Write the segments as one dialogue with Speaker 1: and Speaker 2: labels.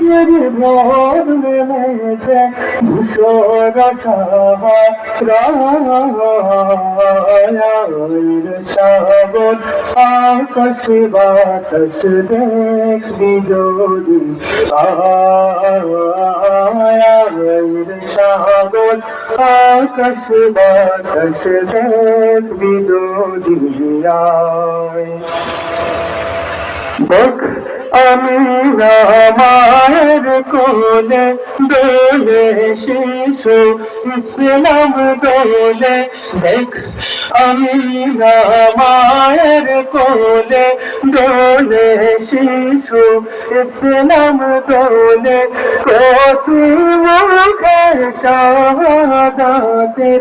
Speaker 1: আজকের ভোর নেমেছে ধূসর সাগর আকাশ বাতাস দেখবি যদি আয়ের সাগর। আকাশ বাতাস দেখবি যদি আমি আমার কোলে দোলে শিশু ইসলাম দোলে দেখ। আমি আমার কোলে দোলে শিশু ইসলাম দোলে কচু মুখে শাহাদাতের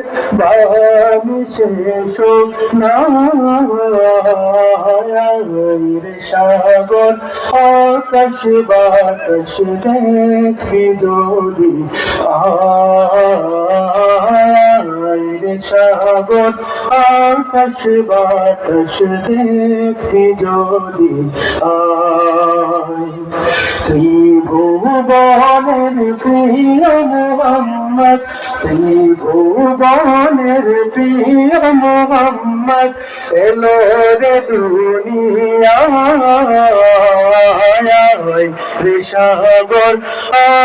Speaker 1: শেষ না। সাগর, আকাশ বাতাস দেখি যদি আয় সাগর, আকাশ বাতাস দেখি আয়। ত্রিভুবনের প্রিয় মোহাম্মদ, ত্রিভুবনের প্রিয় মোহাম্মদ এলো রে দুনিয়ায় সাগর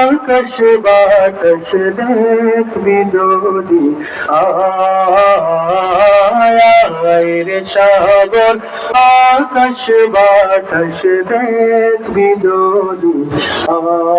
Speaker 1: আকাশ বাতাস দেখবি যদি আয়। রে সাগর আকাশ বাতাস দেখবি যদি আয়।